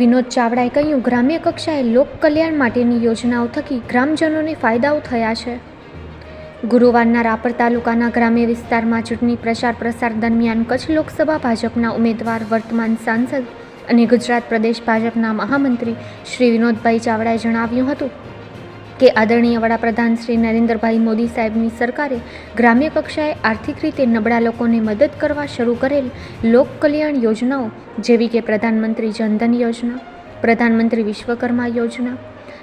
વિનોદ ચાવડાએ કહ્યું, ગ્રામ્ય કક્ષાએ લોક કલ્યાણ માટેની યોજનાઓ થકી ગ્રામજનોને ફાયદાઓ થયા છે. ગુરુવારના રાપર તાલુકાના ગ્રામ્ય વિસ્તારમાં ચૂંટણી પ્રચાર પ્રસાર દરમિયાન કચ્છ લોકસભા ભાજપના ઉમેદવાર, વર્તમાન સાંસદ અને ગુજરાત પ્રદેશ ભાજપના મહામંત્રી શ્રી વિનોદભાઈ ચાવડાએ જણાવ્યું હતું કે આદરણીય વડાપ્રધાન શ્રી નરેન્દ્રભાઈ મોદી સાહેબની સરકારે ગ્રામ્ય કક્ષાએ આર્થિક રીતે નબળા લોકોને મદદ કરવા શરૂ કરેલ લોક કલ્યાણ યોજનાઓ, જેવી કે પ્રધાનમંત્રી જનધન યોજના, પ્રધાનમંત્રી વિશ્વકર્મા યોજના,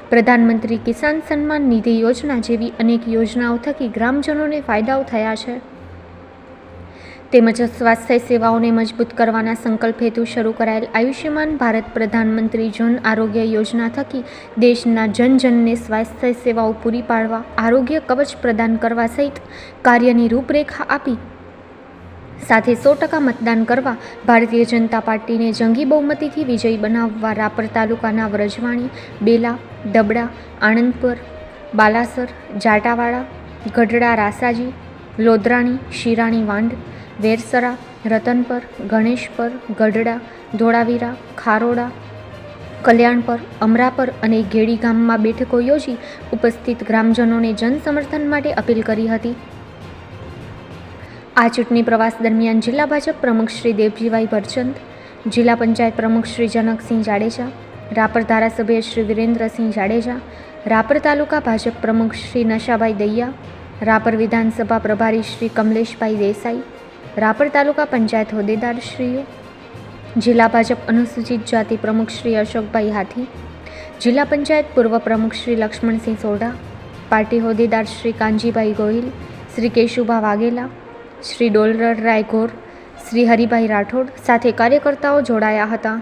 પ્રધાનમંત્રી કિસાન સન્માન નિધિ યોજના જેવી અનેક યોજનાઓ થકી ગ્રામજનોને ફાયદાઓ થયા છે. તેમજ સ્વાસ્થ્ય સેવાઓને મજબૂત કરવાના સંકલ્પ હેતુ શરૂ કરાયેલ. આયુષ્યમાન ભારત પ્રધાનમંત્રી જન આરોગ્ય યોજના થકી દેશના જનજનને સ્વાસ્થ્ય સેવાઓ પૂરી પાડવા, આરોગ્ય કવચ પ્રદાન કરવા સહિત કાર્યની રૂપરેખા આપી. સાથે સો ટકા મતદાન કરવા ભારતીય જનતા પાર્ટીને જંગી બહુમતીથી વિજયી બનાવવા રાપર તાલુકાના વ્રજવાણી, બેલા, ડબડા, આણંદપુર, બાલાસર, જાટાવાડા, ગઢડા, રાસાજી લોધરાણી શિરાણી વાંડ વેરસરા, રતનપર, ગણેશપર, ગઢડા, ધોળાવીરા, ખારોડા, કલ્યાણપર, અમરાપર અને ગેડી ગામમાં બેઠકો યોજી ઉપસ્થિત ગ્રામજનોને જનસમર્થન માટે અપીલ કરી હતી. આ ચૂંટણી પ્રવાસ દરમિયાન જિલ્લા ભાજપ પ્રમુખ શ્રી દેવજીભાઈ ભરચંદ, જિલ્લા પંચાયત પ્રમુખ શ્રી જનકસિંહ જાડેજા, રાપર ધારાસભ્ય શ્રી વિરેન્દ્રસિંહ જાડેજા, રાપર તાલુકા ભાજપ પ્રમુખ શ્રી નશાભાઈ દૈયા, રાપર વિધાનસભા પ્રભારી શ્રી કમલેશભાઈ દેસાઈ રાપર તાલુકા પંચાયત હોદ્દેદારશ્રીઓ જિલ્લા ભાજપ અનુસૂચિત જાતિ પ્રમુખ શ્રી અશોકભાઈ હાથી, જિલ્લા પંચાયત પૂર્વ પ્રમુખ શ્રી લક્ષ્મણસિંહ સોઢા, પાર્ટી હોદ્દેદાર શ્રી કાનજીભાઈ ગોહિલ, શ્રી કેશુભા વાઘેલા, શ્રી ડોલર રાયઘોર શ્રી હરિભાઈ રાઠોડ સાથે કાર્યકર્તાઓ જોડાયા હતા.